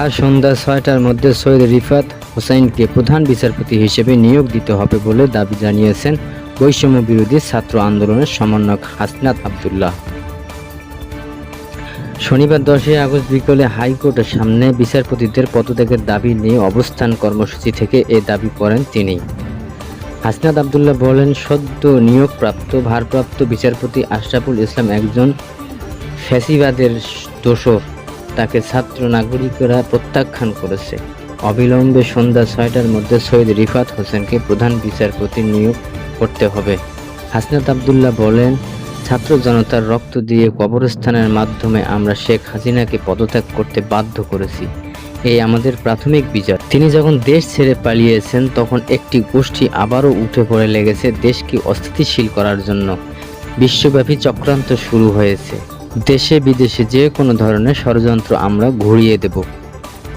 আজ সন্ধ্যা ছয়টার মধ্যে সৈয়দ রিফাত হোসাইনকে প্রধান বিচারপতি হিসেবে নিয়োগ দিতে হবে বলে দাবি জানিয়েছেন বৈষম্য বিরোধী ছাত্র আন্দোলনের সমন্বয়ক হাসনাত আবদুল্লাহ। শনিবার দশই আগস্ট বিকেলে হাইকোর্টের সামনে বিচারপতিদের পদত্যাগের দাবি নিয়ে অবস্থান কর্মসূচি থেকে এ দাবি করেন তিনি। হাসনাত আবদুল্লাহ বলেন, সদ্য নিয়োগপ্রাপ্ত, ভারপ্রাপ্ত বিচারপতি আশরাফুল ইসলাম একজন ফ্যাসিবাদের দোষর। তাকে ছাত্র নাগরিকরা প্রত্যাখ্যান করেছে। অবিলম্বে সন্ধ্যা ছয়টার মধ্যে সৈয়দ রিফাত হোসেনকে প্রধান বিচারপতি নিয়োগ করতে হবে। হাসনাত আবদুল্লাহ বলেন, ছাত্র জনতার রক্ত দিয়ে কবরস্থানের মাধ্যমে আমরা শেখ হাসিনাকে পদত্যাগ করতে বাধ্য করেছি। এই আমাদের প্রাথমিক বিচার। তিনি যখন দেশ ছেড়ে পালিয়েছেন, তখন একটি গোষ্ঠী আবারও উঠে পড়ে লেগেছে দেশকে অস্থিতিশীল করার জন্য। বিশ্বব্যাপী চক্রান্ত শুরু হয়েছে। দেশে বিদেশে যে কোনো ধরনের ষড়যন্ত্র আমরা ঘুরিয়ে দেব।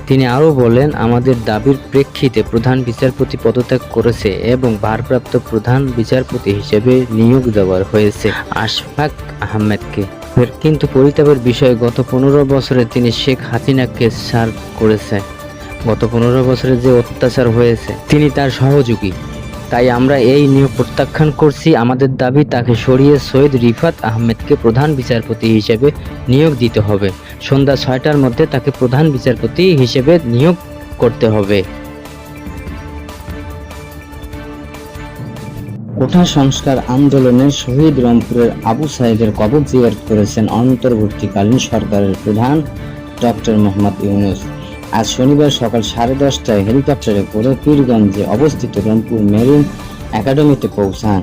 তিনি আরও বলেন, আমাদের দাবির প্রেক্ষিতে প্রধান বিচারপতি পদত্যাগ করেছে এবং ভারপ্রাপ্ত প্রধান বিচারপতি হিসেবে নিয়োগ দেওয়ার হয়েছে। আশফাক আহমেদকে। কিন্তু পরিতাপের বিষয়, গত পনেরো বছরে তিনি শেখ হাসিনাকে সার করেছে গত পনেরো বছরে যে অত্যাচার হয়েছে, তিনি তার সহযোগী। তাই আমরা এই নিয়োগ প্রত্যাখ্যান করছি। আমাদের দাবি, তাকে সরিয়ে সৈয়দ রিফাত আহমেদকে প্রধান বিচারপতি হিসেবে নিয়োগ দিতে হবে। সন্ধ্যা ছয়টার মধ্যে তাকে প্রধান বিচারপতি হিসেবে নিয়োগ করতে হবে। কোঠা সংস্কার আন্দোলনের শহীদ রংপুরের আবু সাইদের কবর জিয়ারত করেছেন অন্তর্বর্তীকালীন সরকারের প্রধান ডক্টর মোহাম্মদ ইউনুস। আজ শনিবার সকাল সাড়ে দশটায় হেলিকপ্টারে করে পীরগঞ্জে অবস্থিত রংপুর মেরিন একাডেমিতে পৌঁছান।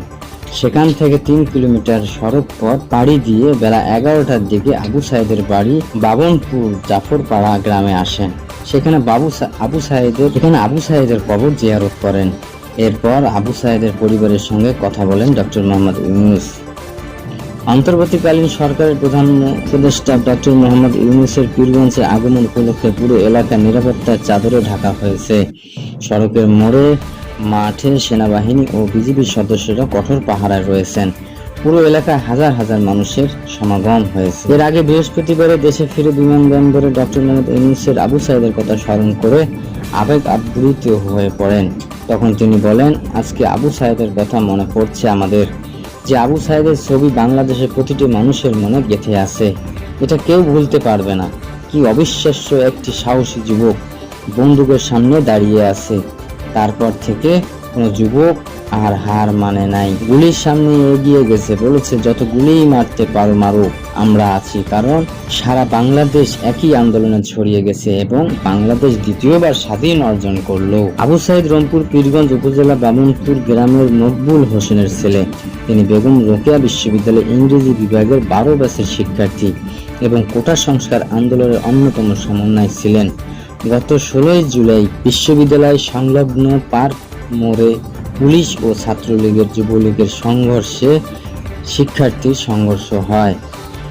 সেখান থেকে তিন কিলোমিটার সড়ক পথ পাড়ি দিয়ে বেলা এগারোটার দিকে আবু সাহেদের বাড়ি বাবনপুর জাফরপাড়া গ্রামে আসেন। সেখানে বাবু আবু সাহেদের এখানে আবু সাহেদের কবর জিয়ারত করেন। এরপর আবু সাহেদের পরিবারের সঙ্গে কথা বলেন ডক্টর মোহাম্মদ ইউনুস। অন্তর্বর্তীকালীন সরকারের প্রধান উপদেষ্টা ডক্টর মোহাম্মদ ইউনুসের পীরগঞ্জে আগমন উপলক্ষে পুরো এলাকা নিরাপত্তার চাদরে ঢাকা হয়েছে। সড়কের মোড়ে মাঠে সেনাবাহিনী ও বিজিবির সদস্যরা কঠোর পাহারায় রয়েছেন। পুরো এলাকায় হাজার হাজার মানুষের সমাগম হয়েছে। এর আগে বৃহস্পতিবারে দেশে ফিরে বিমানবন্দরে ডক্টর মোহাম্মদ ইউনুসের আবু সাইদের কথা স্মরণ করে আবেগ আপ্লুত হয়ে পড়েন। তখন তিনি বলেন, আজকে আবু সাইদের কথা মনে পড়ছে আমাদের। যে আবু সাহেবের ছবি বাংলাদেশের প্রতিটি মানুষের মনে গেঁথে আছে। এটা কেউ ভুলতে পারবে না। কি অবিশ্বাস্য একটি সাহসী যুবক বন্দুকের সামনে দাঁড়িয়ে আছে। তারপর থেকে কোনো যুবক আর হার মানে নাই। গুলির সামনে এগিয়ে গেছে, বলেছে, যত গুলিই মারতে পারো মারো আমরা আছি। কারণ সারা বাংলাদেশ একই আন্দোলনে ছড়িয়ে গেছে এবং বাংলাদেশ দ্বিতীয়বার স্বাধীন অর্জন করল। আবু সাইদ রংপুর পীরগঞ্জ উপজেলা বামনপুর গ্রামের মকবুল হোসেনের ছেলে। তিনি বেগম রোকেয়া বিশ্ববিদ্যালয় ইংরেজি বিভাগের বারো ব্যাচের শিক্ষার্থী এবং কোটা সংস্কার আন্দোলনের অন্যতম সমন্বয় ছিলেন। গত ষোলোই জুলাই বিশ্ববিদ্যালয় সংলগ্ন পার্ক মোড়ে পুলিশ ও ছাত্রলীগের যুবলীগের সংঘর্ষে শিক্ষার্থীর সংঘর্ষ হয়।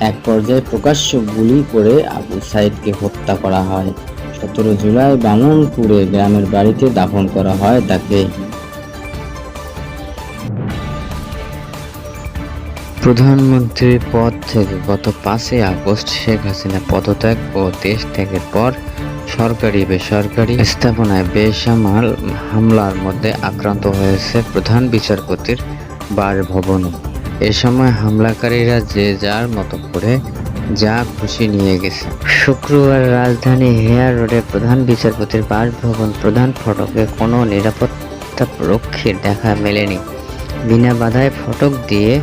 এক পর্যায়ে প্রকাশ্য গুলি করে আবু সাইদকে হত্যা করা হয়। সতেরো জুলাই বামনপুরে গ্রামের বাড়িতে দাফন করা হয় তাকে। প্রধানমন্ত্রীর পদ থেকে গত পাঁচই আগস্ট শেখ হাসিনা পদত্যাগ ও দেশ ত্যাগের পর সরকারি বেসরকারি স্থাপনায় বেসামাল হামলার মধ্যে আক্রান্ত হয়েছে প্রধান বিচারপতির বাসভবনও এ সময় হামলাকারীরা যে যার মতো করে যা খুশি নিয়ে গেছে। শুক্রবার রাজধানী হেয়ার রোডে প্রধান বিচারপতির বাসভবন প্রধান ফটকে কোনো নিরাপত্তা রক্ষীর দেখা মেলেনি। বিনা বাধায় ফটক দিয়ে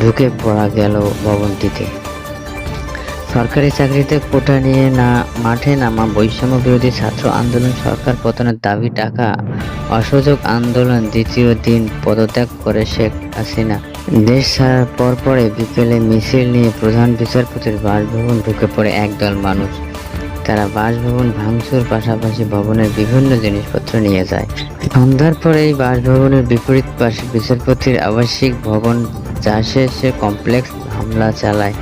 ঢুকে পড়া গেল ভবনটিতে। সরকারি চাকরিতে কোটা নিয়ে না, মাঠে নামা বৈষম্য বিরোধী ছাত্র আন্দোলন সরকার পতনের দাবি টাকা অসহযোগ আন্দোলন দ্বিতীয় দিন পদত্যাগ করে শেখ হাসিনা। দেশ ছাড়ার পরপরে বিকেলে মিছিল নিয়ে প্রধান বিচারপতির বাসভবন ঢুকে পড়ে একদল মানুষ। তারা বাসভবন ভাঙচুর পাশাপাশি ভবনের বিভিন্ন জিনিসপত্র নিয়ে যায়। সন্ধ্যার পরে এই বাসভবনের বিপরীত পাশে বিচারপতির আবাসিক ভবন চাষে সে কমপ্লেক্স হামলা চালায়।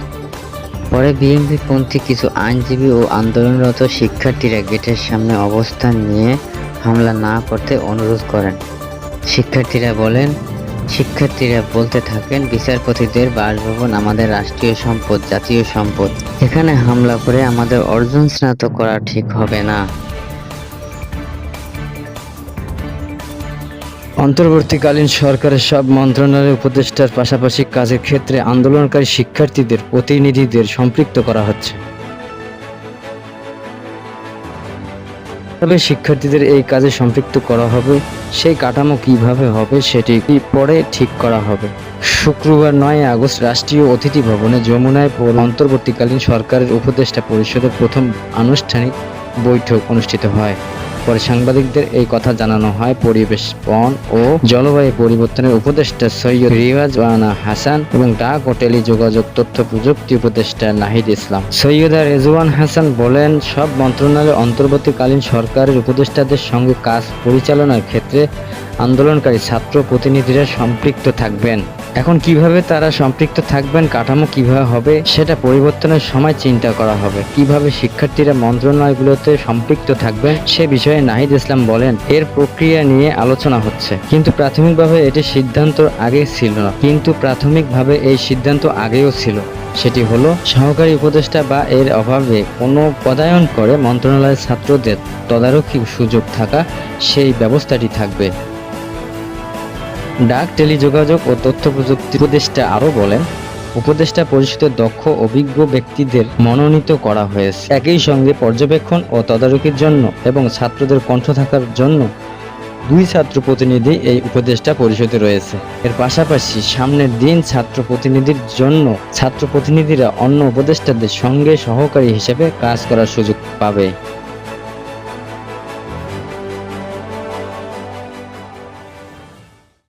পরে বিএনপি পন্থী কিছু আইনজীবী ও আন্দোলনরত শিক্ষার্থীরা গেটের সামনে অবস্থান নিয়ে হামলা না করতে অনুরোধ করেন। শিক্ষার্থীরা বলেন, শিক্ষার্থীরা বলতে থাকেন, বিচারপতিদের বাসভবন আমাদের রাষ্ট্রীয় সম্পদ, জাতীয় সম্পদ। এখানে হামলা করে আমাদের অর্জন স্নাত করা ঠিক হবে না। অন্তর্বর্তীকালীন সরকারের সব মন্ত্রণালয়ের উপদেষ্টার পাশাপাশি কাজের ক্ষেত্রে আন্দোলনকারী শিক্ষার্থীদের প্রতিনিধিদের সম্পৃক্ত করা হচ্ছে। তবে শিক্ষার্থীদের এই কাজে সম্পৃক্ত করা হবে, সেই কাঠামো কীভাবে হবে, সেটি পরে ঠিক করা হবে? শুক্রবার নয় আগস্ট রাষ্ট্রীয় অতিথি ভবনে যমুনায় অন্তর্বর্তীকালীন সরকারের উপদেষ্টা পরিষদের প্রথম আনুষ্ঠানিক বৈঠক অনুষ্ঠিত হয়। পরে সাংবাদিকদের এই কথা জানানো হয় পরিবেশ, বন ও জলবায়ু পরিবর্তনের উপদেষ্টা সৈয়দ রিওয়াজ ওয়ানা হাসান এবং ডাক ও টেলিযোগাযোগ তথ্য প্রযুক্তি উপদেষ্টা নাহিদ ইসলাম। সৈয়দা রেজওয়ান হাসান বলেন, সব মন্ত্রণালয়ের অন্তর্বর্তীকালীন সরকারের উপদেষ্টাদের সঙ্গে কাজ পরিচালনার ক্ষেত্রে আন্দোলনকারী ছাত্র প্রতিনিধিরা সম্পৃক্ত থাকবেন। এখন কীভাবে তারা সম্পৃক্ত থাকবেন, কাঠামো কীভাবে হবে, সেটা পরিবর্তনের সময় চিন্তা করা হবে। কীভাবে শিক্ষার্থীরা মন্ত্রণালয়গুলোতে সম্পৃক্ত থাকবেন, সে বিষয়ে নাহিদ ইসলাম বলেন, এর প্রক্রিয়া নিয়ে আলোচনা হচ্ছে। কিন্তু প্রাথমিকভাবে এটি সিদ্ধান্ত আগে ছিল না, কিন্তু প্রাথমিকভাবে এই সিদ্ধান্ত আগেও ছিল। সেটি হলো, সহকারী উপদেষ্টা বা এর অভাবে কোনো পদায়ন করে মন্ত্রণালয়ের ছাত্রদের তদারকি সুযোগ থাকা, সেই ব্যবস্থাটি থাকবে। ডাক, টেলিযোগাযোগ ও তথ্য প্রযুক্তি উপদেষ্টা আরও বলেন, উপদেষ্টা পরিষদের দক্ষ অভিজ্ঞ ব্যক্তিদের মনোনীত করা হয়েছে। একই সঙ্গে পর্যবেক্ষণ ও তদারকির জন্য এবং ছাত্রদের কণ্ঠ থাকার জন্য দুই ছাত্র প্রতিনিধি এই উপদেষ্টা পরিষদে রয়েছে। এর পাশাপাশি সামনের দিন ছাত্র প্রতিনিধির জন্য ছাত্র প্রতিনিধিরা অন্য উপদেষ্টাদের সঙ্গে সহকারী হিসেবে কাজ করার সুযোগ পাবে।